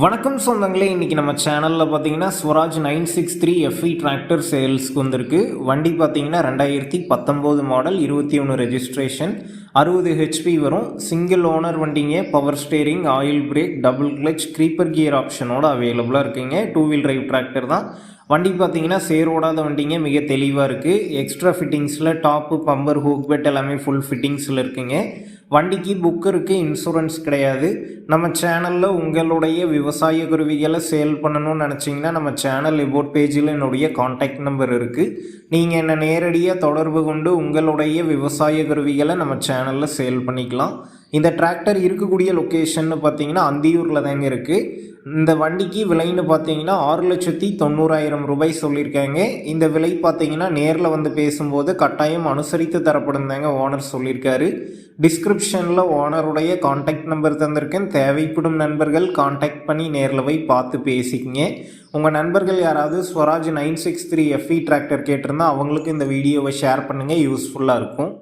வணக்கம் சொந்தங்களே இன்றைக்கி நம்ம சேனலில் பார்த்தீங்கன்னா Swaraj nine six three F E tractor சேல்ஸ்க்கு வந்திருக்கு. வண்டி பார்த்தீங்கன்னா ரெண்டாயிரத்தி பத்தொம்போது மாடல் இருபத்தி ஒன்று ரெஜிஸ்ட்ரேஷன் அறுபது ஹெச்பி வரும். சிங்கிள் ஓனர் வண்டிங்க power steering oil brake double clutch creeper gear ஆப்ஷனோட அவைலபிளாக இருக்குங்க. டூ வீல் டிரைவ் டிராக்டர் தான். வண்டி பார்த்தீங்கன்னா சேரோடாத வண்டிங்க மிக தெளிவாக இருக்குது எக்ஸ்ட்ரா ஃபிட்டிங்ஸில் டாப்பு பம்பர் ஹூக் பெட் எல்லாமே ஃபுல் ஃபிட்டிங்ஸில் இருக்குங்க. வண்டிக்கு புக் இருக்குது இன்சூரன்ஸ் கிடையாது. நம்ம சேனலில் உங்களுடைய விவசாய குருவிகளை சேல் பண்ணணும்னு நினச்சிங்கன்னா நம்ம சேனல் ரிபோர்ட் பேஜில் என்னுடைய காண்டாக்ட் நம்பர் இருக்குது நீங்கள் என்னை நேரடியாக தொடர்பு கொண்டு உங்களுடைய விவசாய குருவிகளை நம்ம சேனலில் சேல் பண்ணிக்கலாம். இந்த டிராக்டர் இருக்கக்கூடிய லொக்கேஷன்னு பார்த்தீங்கன்னா அந்தியூரில் தாங்க இருக்குது இந்த வண்டிக்கு விலைன்னு பார்த்தீங்கன்னா ஆறு லட்சத்தி தொண்ணூறாயிரம் ரூபாய் சொல்லியிருக்காங்க. இந்த விலை பார்த்தீங்கன்னா நேரில் வந்து பேசும்போது கட்டாயம் அனுசரித்து தரப்படும் தாங்க ஓனர் சொல்லியிருக்காரு. டிஸ்கிரிப்ஷனில் ஓனருடைய காண்டாக்ட் நம்பர் தந்திருக்கேன். தேவைப்படும் நண்பர்கள் காண்டாக்ட் பண்ணி நேரில் போய் பார்த்து பேசிக்கங்க. உங்கள் நண்பர்கள் யாராவது Swaraj nine six three F E tractor கேட்டிருந்தா அவங்களுக்கு இந்த வீடியோவை ஷேர் பண்ணுங்கள் யூஸ்ஃபுல்லாக இருக்கும்.